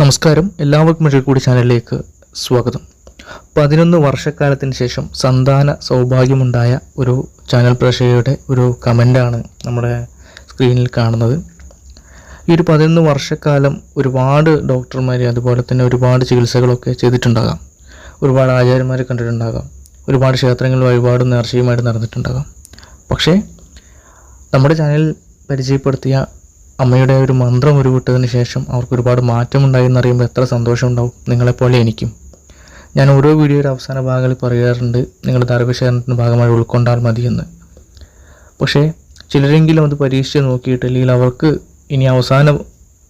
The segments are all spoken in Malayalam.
നമസ്കാരം. എല്ലാവർക്കും കൂടി ചാനലിലേക്ക് സ്വാഗതം. പതിനൊന്ന് വർഷക്കാലത്തിന് ശേഷം സന്താന സൗഭാഗ്യമുണ്ടായ ഒരു ചാനൽ പ്രേക്ഷകയുടെ ഒരു കമന്റാണ് നമ്മുടെ സ്ക്രീനിൽ കാണുന്നത്. ഈ ഒരു പതിനൊന്ന് വർഷക്കാലം ഒരുപാട് ഡോക്ടർമാർ അതുപോലെ തന്നെ ഒരുപാട് ചികിത്സകളൊക്കെ ചെയ്തിട്ടുണ്ടാകാം. ഒരുപാട് ആചാര്യന്മാരെ കണ്ടിട്ടുണ്ടാകാം. ഒരുപാട് ക്ഷേത്രങ്ങളിൽ വഴിപാട് നേർച്ചയുമായിട്ട് നടന്നിട്ടുണ്ടാകാം. പക്ഷേ നമ്മുടെ ചാനൽ പരിചയപ്പെടുത്തിയ അമ്മയുടെ ഒരു മന്ത്രം ഉരുവിട്ടതിന് ശേഷം അവർക്ക് ഒരുപാട് മാറ്റമുണ്ടായി എന്നറിയുമ്പോൾ എത്ര സന്തോഷമുണ്ടാവും. നിങ്ങളെപ്പോലെ എനിക്കും. ഞാൻ ഓരോ വീഡിയോയുടെ അവസാന ഭാഗങ്ങളിൽ പറയാറുണ്ട് നിങ്ങൾ ധാർമ്മികശേഖരണത്തിന്റെ ഭാഗമായി ഉൾക്കൊണ്ടാൽ മതിയെന്ന്. പക്ഷേ ചിലരെങ്കിലും അത് പരീക്ഷിച്ച് നോക്കിയിട്ട് അല്ലെങ്കിൽ അവർക്ക് ഇനി അവസാന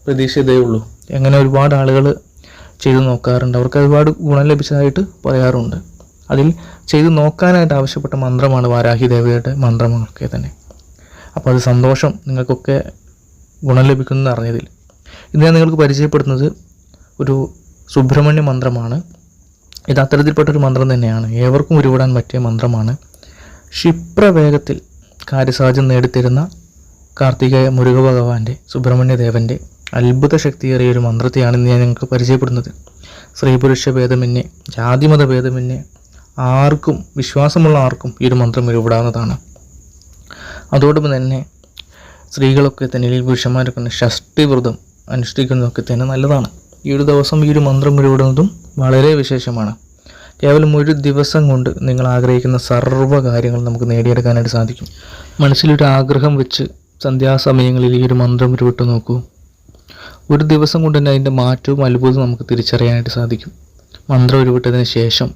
പ്രതീക്ഷ ഇതേ ഉള്ളൂ. അങ്ങനെ ഒരുപാട് ആളുകൾ ചെയ്തു നോക്കാറുണ്ട്. അവർക്ക് ഒരുപാട് ഗുണം ലഭിച്ചതായിട്ട് പറയാറുണ്ട്. അതിൽ ചെയ്തു നോക്കാനായിട്ട് ആവശ്യപ്പെട്ട മന്ത്രമാണ് വാരാഹി ദേവിയുടെ മന്ത്രമൊക്കെ തന്നെ. അപ്പോൾ അത് സന്തോഷം നിങ്ങൾക്കൊക്കെ ഗുണം ലഭിക്കുന്നു അറിഞ്ഞതിൽ. ഇന്ന് ഞാൻ നിങ്ങൾക്ക് പരിചയപ്പെടുത്തുന്നത് ഒരു സുബ്രഹ്മണ്യ മന്ത്രമാണ്. ഇത് അത്തരത്തിൽപ്പെട്ട ഒരു മന്ത്രം തന്നെയാണ്. ഏവർക്കും ഉരുവിടാൻ പറ്റിയ മന്ത്രമാണ്. ക്ഷിപ്രവേഗത്തിൽ കാര്യസാധ്യം നേടിത്തരുന്ന കാർത്തികേയ മുരുക ഭഗവാന്റെ സുബ്രഹ്മണ്യ ദേവന്റെ അത്ഭുത ശക്തിയേറിയ ഒരു മന്ത്രത്തെയാണ് ഇന്ന് ഞാൻ നിങ്ങൾക്ക് പരിചയപ്പെടുന്നത് സ്ത്രീപുരുഷ ഭേദമന്യേ ജാതിമത ഭേദമന്യേ ആർക്കും വിശ്വാസമുള്ള ആർക്കും ഈ ഒരു മന്ത്രം ഉരുവിടാവുന്നതാണ്. അതോടൊപ്പം തന്നെ സ്ത്രീകളൊക്കെ തന്നെ അല്ലെങ്കിൽ പുരുഷന്മാരൊക്കെ തന്നെ ഷഷ്ടി വ്രതം അനുഷ്ഠിക്കുന്നതൊക്കെ തന്നെ നല്ലതാണ്. ഈ ഒരു ദിവസം ഈ ഒരു മന്ത്രം ഉരുവിടുന്നതും വളരെ വിശേഷമാണ്. കേവലം ഒരു ദിവസം കൊണ്ട് നിങ്ങൾ ആഗ്രഹിക്കുന്ന സർവ കാര്യങ്ങൾ നമുക്ക് നേടിയെടുക്കാനായിട്ട് സാധിക്കും. മനസ്സിലൊരു ആഗ്രഹം വെച്ച് സന്ധ്യാസമയങ്ങളിൽ ഈ ഒരു മന്ത്രം ഉരുവിട്ട് നോക്കൂ. ഒരു ദിവസം കൊണ്ട് തന്നെ അതിന്റെ മാറ്റവും അത്ഭുതവും നമുക്ക് തിരിച്ചറിയാനായിട്ട് സാധിക്കും. മന്ത്രം ഉരുവിട്ടതിന് ശേഷം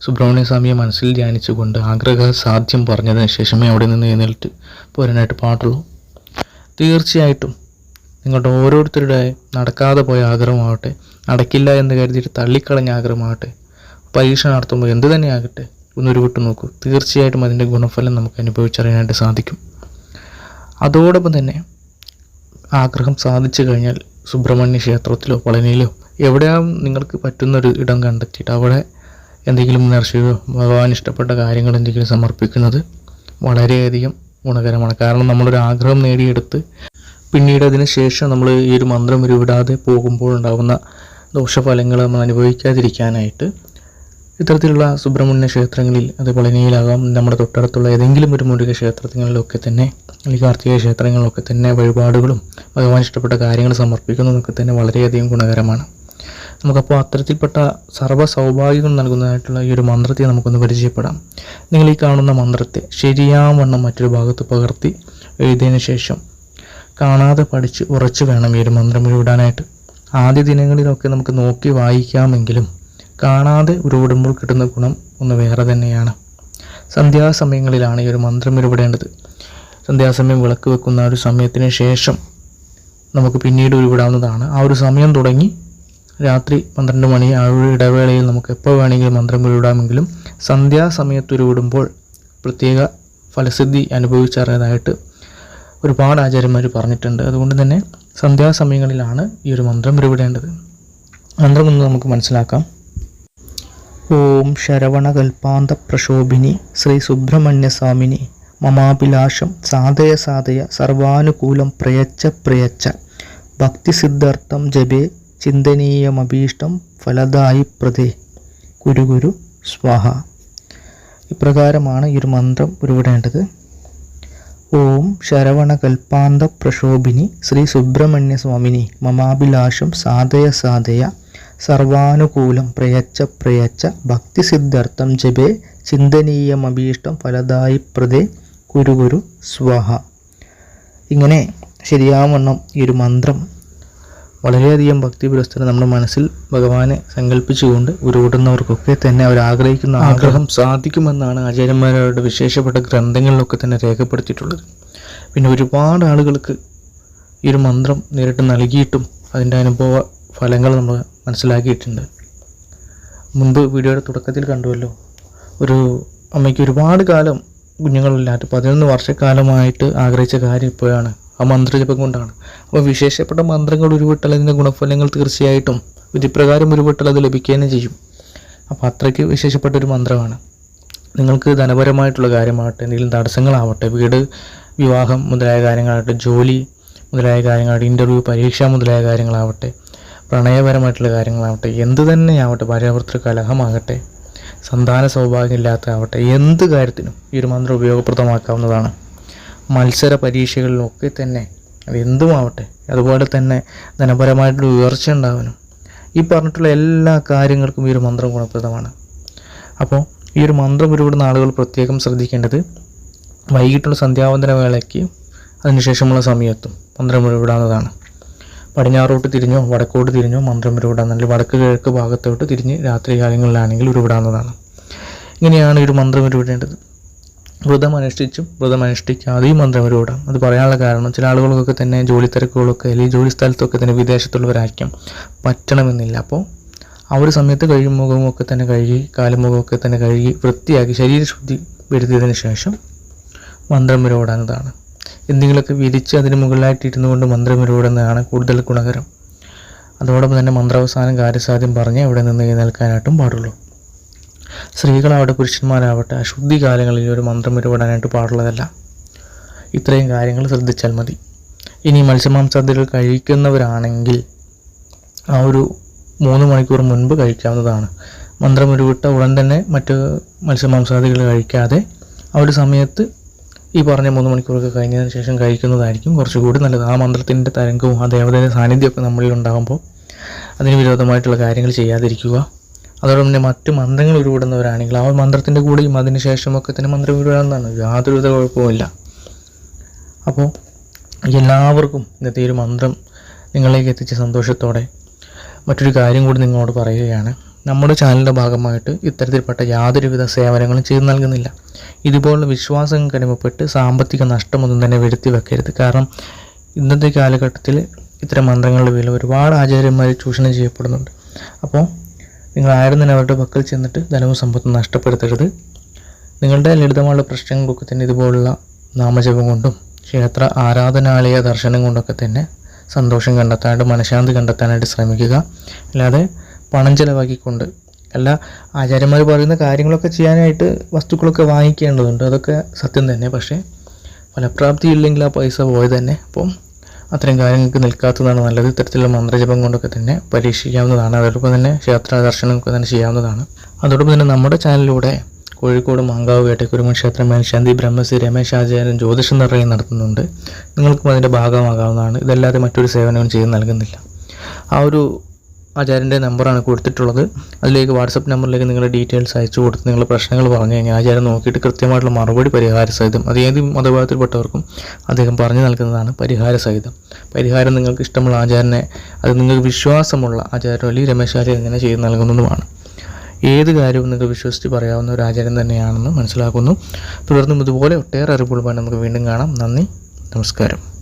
സുബ്രഹ്മണ്യ സ്വാമിയെ മനസ്സിൽ ധ്യാനിച്ചുകൊണ്ട് ആഗ്രഹ സാധ്യം പറഞ്ഞതിന് ശേഷമേ അവിടെ നിന്ന് എഴുന്നേൽറ്റ് പോരാനായിട്ട് പാടുള്ളൂ. തീർച്ചയായിട്ടും നിങ്ങളുടെ ഓരോരുത്തരുടെ നടക്കാതെ പോയ ആഗ്രഹമാവട്ടെ നടക്കില്ല എന്ന് കരുതിയിട്ട് തള്ളിക്കളഞ്ഞ ആഗ്രഹമാവട്ടെ പരീക്ഷ നടത്തുമ്പോൾ എന്ത് തന്നെ ആകട്ടെ ഒന്നൊരു വിട്ട് നോക്കൂ. തീർച്ചയായിട്ടും അതിന്റെ ഗുണഫലം നമുക്ക് അനുഭവിച്ചറിയാനായിട്ട് സാധിക്കും. അതോടൊപ്പം തന്നെ ആഗ്രഹം സാധിച്ചു കഴിഞ്ഞാൽ സുബ്രഹ്മണ്യ ക്ഷേത്രത്തിലോ പളനിയിലോ എവിടെയാവും നിങ്ങൾക്ക് പറ്റുന്നൊരു ഇടം കണ്ടെത്തിയിട്ട് അവിടെ എന്തെങ്കിലും നേർച്ചയോ ഭഗവാൻ ഇഷ്ടപ്പെട്ട കാര്യങ്ങൾ എന്തെങ്കിലും സമർപ്പിക്കുന്നത് വളരെയധികം ഗുണകരമാണ്. കാരണം നമ്മളൊരു ആഗ്രഹം നേടിയെടുത്ത് പിന്നീട് അതിന് ശേഷം നമ്മൾ ഈ ഒരു മന്ത്രം ഉരുവിടാതെ പോകുമ്പോൾ ഉണ്ടാകുന്ന ദോഷഫലങ്ങൾ നമ്മൾ അനുഭവിക്കാതിരിക്കാനായിട്ട് ഇത്തരത്തിലുള്ള സുബ്രഹ്മണ്യ ക്ഷേത്രങ്ങളിൽ അത് പളനിയിലാകാം നമ്മുടെ തൊട്ടടുത്തുള്ള ഏതെങ്കിലും ഒരു മുരുക ക്ഷേത്രങ്ങളിലൊക്കെ തന്നെ അല്ലെങ്കിൽ കാർത്തിക ക്ഷേത്രങ്ങളിലൊക്കെ തന്നെ വഴിപാടുകളും ഭഗവാൻ ഇഷ്ടപ്പെട്ട കാര്യങ്ങൾ സമർപ്പിക്കുന്നതൊക്കെ തന്നെ വളരെയധികം ഗുണകരമാണ്. നമുക്കപ്പോൾ അത്തരത്തിൽപ്പെട്ട സർവ സൗഭാഗ്യങ്ങൾ നൽകുന്നതായിട്ടുള്ള ഈ ഒരു മന്ത്രത്തെ നമുക്കൊന്ന് പരിചയപ്പെടാം. നിങ്ങൾ ഈ കാണുന്ന മന്ത്രത്തെ ശരിയാവണ്ണം മറ്റൊരു ഭാഗത്ത് പകർത്തി എഴുതിയതിനു ശേഷം കാണാതെ പഠിച്ച് ഉറച്ചു വേണം ഈ ഒരു മന്ത്രം ഉരുവിടാനായിട്ട് ആദ്യ ദിനങ്ങളിലൊക്കെ നമുക്ക് നോക്കി വായിക്കാമെങ്കിലും കാണാതെ ഉരുവിടുമ്പോൾ കിട്ടുന്ന ഗുണം ഒന്ന് വേറെ തന്നെയാണ്. സന്ധ്യാസമയങ്ങളിലാണ് ഈ ഒരു മന്ത്രം ഉരുവിടേണ്ടത്. സന്ധ്യാസമയം വിളക്ക് വെക്കുന്ന ഒരു സമയത്തിന് ശേഷം നമുക്ക് പിന്നീട് ഉരുവിടാവുന്നതാണ്. ആ ഒരു സമയം തുടങ്ങി രാത്രി പന്ത്രണ്ട് മണി ആ ഒരു ഇടവേളയിൽ നമുക്ക് എപ്പോൾ വേണമെങ്കിലും മന്ത്രം ഉരുവിടാമെങ്കിലും സന്ധ്യാസമയത്ത് ഉരുവിടുമ്പോൾ പ്രത്യേക ഫലസിദ്ധി അനുഭവിച്ചറിയതായിട്ട് ഒരുപാട് ആചാര്യന്മാർ പറഞ്ഞിട്ടുണ്ട്. അതുകൊണ്ട് തന്നെ സന്ധ്യാസമയങ്ങളിലാണ് ഈ ഒരു മന്ത്രം ഉരുവിടേണ്ടത്. മന്ത്രം ഒന്ന് നമുക്ക് മനസ്സിലാക്കാം. ഓം ശരവണകൽപാന്ത പ്രശോഭിനി ശ്രീ സുബ്രഹ്മണ്യ സ്വാമിനി മമാഭിലാഷം സാധയ സാധയ സർവാനുകൂലം പ്രയച്ച പ്രയച്ച ഭക്തിസിദ്ധാർത്ഥം ജപേ ചിന്തനീയമഭീഷ്ടം ഫലദായി പ്രതേ. ഗുരു സ്വാഹ. ഇപ്രകാരമാണ് ഈ ഒരു മന്ത്രം ഉരുവിടേണ്ടത്. ഓം ശരവണ കൽപ്പാന്ത പ്രശോഭിനി ശ്രീ സുബ്രഹ്മണ്യ സ്വാമിനി മമാഭിലാഷം സാധയ സാധയ സർവാനുകൂലം പ്രയച്ച പ്രയച്ച ഭക്തിസിദ്ധാർത്ഥം ജപേ ചിന്തനീയമഭീഷ്ടം ഫലദായി പ്രതേ. കുരു സ്വാഹ. ഇങ്ങനെ ശരിയാവണ്ണം ഈ ഒരു മന്ത്രം വളരെയധികം ഭക്തി പുരസ്തരം നമ്മുടെ മനസ്സിൽ ഭഗവാനെ സങ്കല്പിച്ചുകൊണ്ട് ഉരുവിടുന്നവർക്കൊക്കെ തന്നെ അവർ ആഗ്രഹിക്കുന്ന ആഗ്രഹം സാധിക്കുമെന്നാണ് ആചാര്യന്മാരുടെ വിശേഷപ്പെട്ട ഗ്രന്ഥങ്ങളിലൊക്കെ തന്നെ രേഖപ്പെടുത്തിയിട്ടുള്ളത്. പിന്നെ ഒരുപാട് ആളുകൾക്ക് ഈ ഒരു മന്ത്രം നേരിട്ട് നൽകിയിട്ടും അതിന്റെ അനുഭവ ഫലങ്ങൾ നമ്മൾ മനസ്സിലാക്കിയിട്ടുണ്ട്. മുൻപ് വീഡിയോയുടെ തുടക്കത്തിൽ കണ്ടുവല്ലോ ഒരു അമ്മയ്ക്ക് ഒരുപാട് കാലം കുഞ്ഞുങ്ങളില്ലാത്ത പതിനൊന്ന് വർഷക്കാലമായിട്ട് ആഗ്രഹിച്ച കാര്യം ഇപ്പോഴാണ്. ആ മന്ത്രജപം കൊണ്ടാണ്. അപ്പോൾ വിശേഷപ്പെട്ട മന്ത്രങ്ങൾ ഉരുവിട്ടാൽ അതിന്റെ ഗുണഫലങ്ങൾ തീർച്ചയായിട്ടും വിധിപ്രകാരം ഉരുവിട്ടാൽ അത് ലഭിക്കുകയും ചെയ്യും. അപ്പോൾ അത്രയ്ക്ക് വിശേഷപ്പെട്ട ഒരു മന്ത്രമാണ്. നിങ്ങൾക്ക് ധനപരമായിട്ടുള്ള കാര്യമാകട്ടെ എന്തെങ്കിലും തടസ്സങ്ങളാവട്ടെ വീട് വിവാഹം മുതലായ കാര്യങ്ങളാവട്ടെ ജോലി മുതലായ കാര്യങ്ങളാവട്ടെ ഇന്റർവ്യൂ പരീക്ഷ മുതലായ കാര്യങ്ങളാവട്ടെ പ്രണയപരമായിട്ടുള്ള കാര്യങ്ങളാവട്ടെ എന്ത് തന്നെയാവട്ടെ ഭാര്യാഭർത്തൃ കലഹമാകട്ടെ സന്താന സൗഭാഗ്യമില്ലാത്ത ആവട്ടെ എന്ത് കാര്യത്തിനും ഈ ഒരു മന്ത്രം ഉപയോഗപ്രദമാക്കാവുന്നതാണ്. മത്സര പരീക്ഷകളിലൊക്കെ തന്നെ അതെന്തുമാവട്ടെ അതുപോലെ തന്നെ ധനപരമായിട്ടുള്ള ഉയർച്ച ഉണ്ടാവാനും ഈ പറഞ്ഞിട്ടുള്ള എല്ലാ കാര്യങ്ങൾക്കും ഈ ഒരു മന്ത്രം ഗുണപ്രദമാണ്. അപ്പോൾ ഈ ഒരു മന്ത്രം ഉരുവിടുന്ന ആളുകൾ പ്രത്യേകം ശ്രദ്ധിക്കേണ്ടത് വൈകിട്ടുള്ള സന്ധ്യാവന്തന വേളയ്ക്ക് അതിനുശേഷമുള്ള സമയത്തും മന്ത്രം ഉരുവിടാവുന്നതാണ് പടിഞ്ഞാറോട്ട് തിരിഞ്ഞോ വടക്കോട്ട് തിരിഞ്ഞോ മന്ത്രം ഉരുവിടാൻ അല്ലെങ്കിൽ വടക്ക് കിഴക്ക് ഭാഗത്തോട്ട് തിരിഞ്ഞ് രാത്രി കാലങ്ങളിലാണെങ്കിൽ ഉരുവിടാവുന്നതാണ് ഇങ്ങനെയാണ് ഈ ഒരു മന്ത്രം ഉരുവിടേണ്ടത് വ്രതം വ്രതമനുഷ്ഠിക്കാതെയും വന്നവരോടാം അത് പറയാനുള്ള കാരണം ചില ആളുകൾക്കൊക്കെ തന്നെ ജോലി തിരക്കുകളൊക്കെ അല്ലെങ്കിൽ ജോലി സ്ഥലത്തൊക്കെ തന്നെ വിദേശത്തുള്ളവരായിരിക്കും. പറ്റണമെന്നില്ല. അപ്പോൾ ആ ഒരു സമയത്ത് കഴിയും മുഖമൊക്കെ തന്നെ കഴുകി കാലുമുഖമൊക്കെ തന്നെ കഴുകി വൃത്തിയാക്കി ശരീരശുദ്ധി വരുത്തിയതിന് ശേഷം മന്ത്രം ഉരുവിടാവുന്നതാണ് എന്തെങ്കിലുമൊക്കെ വിരിച്ച് അതിന് മുകളിലായിട്ട് ഇരുന്നു കൊണ്ട് മന്ത്രം വരോടുന്നതാണ് കൂടുതൽ ഗുണകരം. അതോടൊപ്പം തന്നെ മന്ത്രാവസാനം കാര്യസാധ്യം പറഞ്ഞ് ഇവിടെ നിന്ന് എഴുന്നേൽക്കാനായിട്ടും പാടുള്ളൂ. സ്ത്രീകളാവട്ടെ പുരുഷന്മാരാവട്ടെ അശുദ്ധി കാലങ്ങളിൽ ഒരു മന്ത്രം ഇടപെടാനായിട്ട് പാടുള്ളതല്ല. ഇത്രയും കാര്യങ്ങൾ ശ്രദ്ധിച്ചാൽ മതി. ഇനി മത്സ്യമാംസാദികൾ കഴിക്കുന്നവരാണെങ്കിൽ ആ ഒരു മൂന്ന് മണിക്കൂർ മുൻപ് കഴിക്കാവുന്നതാണ്. മന്ത്രം ഉരുവിട്ട ഉടൻ തന്നെ മറ്റ് മത്സ്യമാംസാദികൾ കഴിക്കാതെ ആ ഒരു സമയത്ത് ഈ പറഞ്ഞ മൂന്ന് മണിക്കൂറൊക്കെ കഴിഞ്ഞതിന് ശേഷം കഴിക്കുന്നതായിരിക്കും കുറച്ചുകൂടി നല്ലത്. ആ മന്ത്രത്തിന്റെ തരംഗവും ആ ദേവതയുടെ സാന്നിധ്യമൊക്കെ നമ്മളിൽ ഉണ്ടാകുമ്പോൾ അതിന് വിരോധമായിട്ടുള്ള കാര്യങ്ങൾ ചെയ്യാതിരിക്കുക. അതോടൊപ്പം തന്നെ മറ്റ് മന്ത്രങ്ങൾ ഉരുവിടുന്നവരാണെങ്കിൽ ആ മന്ത്രത്തിന്റെ കൂടെയും അതിന് ശേഷമൊക്കെ തന്നെ മന്ത്രം ഉരുവിടാവുന്നതാണ് യാതൊരുവിധ കുഴപ്പവുമില്ല. അപ്പോൾ എല്ലാവർക്കും ഇന്നത്തെ ഒരു മന്ത്രം നിങ്ങളിലേക്ക് എത്തിച്ച സന്തോഷത്തോടെ മറ്റൊരു കാര്യം കൂടി നിങ്ങളോട് പറയുകയാണ്. നമ്മുടെ ചാനലിന്റെ ഭാഗമായിട്ട് ഇത്തരത്തിൽപ്പെട്ട യാതൊരുവിധ സേവനങ്ങളും ചെയ്തു നൽകുന്നില്ല. ഇതുപോലുള്ള വിശ്വാസം കടിമപ്പെട്ട് സാമ്പത്തിക നഷ്ടമൊന്നും തന്നെ വരുത്തി വെക്കരുത്. കാരണം ഇന്നത്തെ കാലഘട്ടത്തിൽ ഇത്തരം മന്ത്രങ്ങളുടെ വില ഒരുപാട് ആചാര്യന്മാർ ചൂഷണം ചെയ്യപ്പെടുന്നുണ്ട്. അപ്പോൾ നിങ്ങൾ ആരും തന്നെ അവരുടെ പക്കൽ ചെന്നിട്ട് ധനവും സമ്പത്തും നഷ്ടപ്പെടുത്തരുത്. നിങ്ങളുടെ ലളിതമായുള്ള പ്രശ്നങ്ങൾക്കൊക്കെ തന്നെ ഇതുപോലുള്ള നാമജപം കൊണ്ടും ക്ഷേത്ര ആരാധനാലയ ദർശനം കൊണ്ടൊക്കെ തന്നെ സന്തോഷം കണ്ടെത്താനായിട്ട് മനഃശാന്തി കണ്ടെത്താനായിട്ട് ശ്രമിക്കുക. അല്ലാതെ പണം ചിലവാക്കിക്കൊണ്ട് അല്ല ആചാര്യന്മാർ പറയുന്ന കാര്യങ്ങളൊക്കെ ചെയ്യാനായിട്ട് വസ്തുക്കളൊക്കെ വാങ്ങിക്കേണ്ടതുണ്ട്. അതൊക്കെ സത്യം തന്നെ. പക്ഷേ ഫലപ്രാപ്തി ഇല്ലെങ്കിൽ ആ പൈസ പോയത് തന്നെ അപ്പം അത്തരം കാര്യങ്ങൾക്ക് നിൽക്കാത്തതാണ് നല്ലത്. ഇത്തരത്തിലുള്ള മന്ത്രജപം കൊണ്ടൊക്കെ തന്നെ പരീക്ഷിക്കാവുന്നതാണ്. അതോടൊപ്പം തന്നെ ക്ഷേത്ര ദർശനമൊക്കെ തന്നെ ചെയ്യാവുന്നതാണ്. അതോടൊപ്പം തന്നെ നമ്മുടെ ചാനലിലൂടെ കോഴിക്കോട് മാങ്കാവ് വേട്ടക്കുരുമൻ ക്ഷേത്രം മേൽശാന്തി ബ്രഹ്മശ്രീ രമേശ് ആചാര്യൻ ജ്യോതിഷ നിർണയം നടത്തുന്നുണ്ട്. നിങ്ങൾക്കും അതിന്റെ ഭാഗമാകാവുന്നതാണ്. ഇതല്ലാതെ മറ്റൊരു സേവനവും ചെയ്ത് നൽകുന്നില്ല. ആ ഒരു ആചാര്യന്റെ നമ്പറാണ് കൊടുത്തിട്ടുള്ളത്. അതിലേക്ക് വാട്സപ്പ് നമ്പറിലേക്ക് നിങ്ങളുടെ ഡീറ്റെയിൽസ് അയച്ചു കൊടുത്ത് നിങ്ങളുടെ പ്രശ്നങ്ങൾ പറഞ്ഞു കഴിഞ്ഞാൽ ആചാര്യൻ നോക്കിയിട്ട് കൃത്യമായിട്ടുള്ള മറുപടി പരിഹാര സഹിതം അത് ഏത് മതവിഭാഗത്തിൽപ്പെട്ടവർക്കും അദ്ദേഹം പറഞ്ഞു നൽകുന്നതാണ് പരിഹാര സഹിതം പരിഹാരം നിങ്ങൾക്ക് ഇഷ്ടമുള്ള ആചാര്യനെ അത് നിങ്ങൾക്ക് വിശ്വാസമുള്ള ആചാരം അല്ലെങ്കിൽ രമേശാചാര്യൻ ഇങ്ങനെ ചെയ്ത് നൽകുന്നതുമാണ്. ഏത് കാര്യവും നിങ്ങൾക്ക് വിശ്വസിച്ച് പറയാവുന്ന ഒരു ആചാര്യം തന്നെയാണെന്ന് മനസ്സിലാക്കുന്നു. തുടർന്നും ഇതുപോലെ ഒട്ടേറെ അറിവുകളുമായി നമുക്ക് വീണ്ടും കാണാം. നന്ദി നമസ്കാരം.